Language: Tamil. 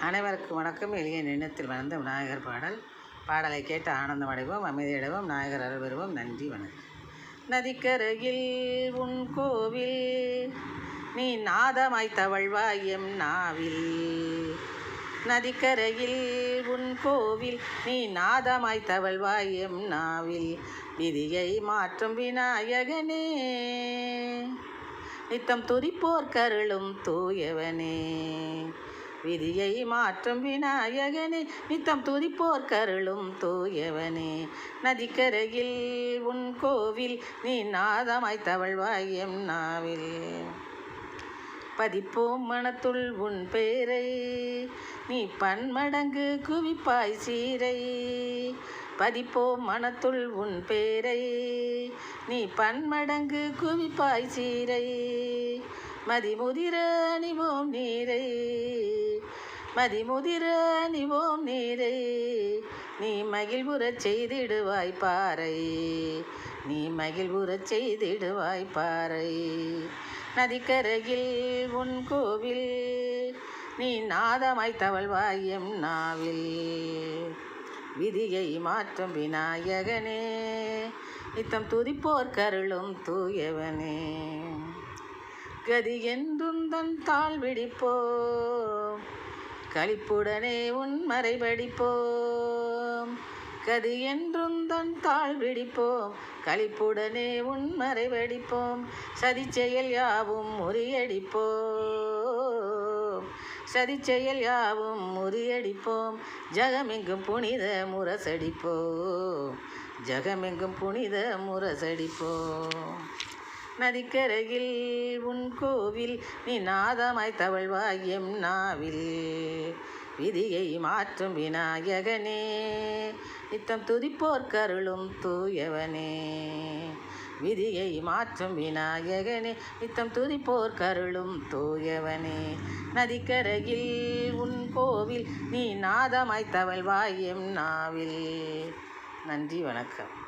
அனைவருக்கும் வணக்கம். எளிய நினைத்தில் வளர்ந்த விநாயகர் பாடல். பாடலை கேட்டு ஆனந்தம் அடைவோம் அமைதியடைவோம் நாயகர் அருள் பெறுவோம். நன்றி வணக்கம். நதிக்கரையில் உன் கோவில் நீ நாதமாய் தவழ்வாய் எம் நாவில். நதிக்கரையில் உன் கோவில் நீ நாதமாய் தவழ்வாய் எம் நாவில். விதியை மாற்றும் விநாயகனே நித்தம் துரிப்போர் கருளும் தூயவனே. விதியை மாற்றும் விநாயகனே நித்தம் துதிப்போர் கருளும் தூயவனே. நதிக்கரையில் உன் கோவில் நீ நாதமாய் தவழ்வாய் எம் நாவில். பதிப்போம் மனத்துள் உன் பேரை நீ பன்மடங்கு குவிப்பாய் சீரை. பதிப்போம் மனத்துள் உன் பேரை நீ பன்மடங்கு குவிப்பாய் சீரை. மதிமுதிர அணிவோம் நீரை. மதிமுதிர அணிவோம் நீரை. நீ மகிழ்வுறச் செய்திடுவாய் பாறை. நீ மகிழ்வுறச் செய்திடுவாய் பாறை. நதிக்கரையில் உன் கோவில் நீ நாதமாய் தவழ்வாய் எம் நாவில். விதியை மாற்றும் விநாயகனே நித்தம் துதிப்போர் கருளும் தூயவனே. கதி என்றும் தன் தாழ் விடிப்போம் களிப்புடனே உன் மறைபடிப்போம் கதி என்றும் தன் தாழ் விடிப்போம் களிப்புடனே உன் மறைபடிப்போம் சதி செயல் யாவும் முறியடிப்போம் சதி செயல் யாவும் முறியடிப்போம் ஜகமெங்கும் புனித முரசடிப்போம் ஜகமெங்கும் புனித முரசடிப்போம் நதிக்கரையில் உன் கோவில் நீ நாதமாய் தவழ்வாய் எம் நாவில். விதியை மாற்றும் விநாயகனே நித்தம் துதிப்போர் கருளும் தூயவனே. விதியை மாற்றும் விநாயகனே நித்தம் துதிப்போர் கருளும் தூயவனே. நதிக்கரையில் உன் கோவில் நீ நாதமாய் தவழ்வாய் எம் நாவில். நன்றி வணக்கம்.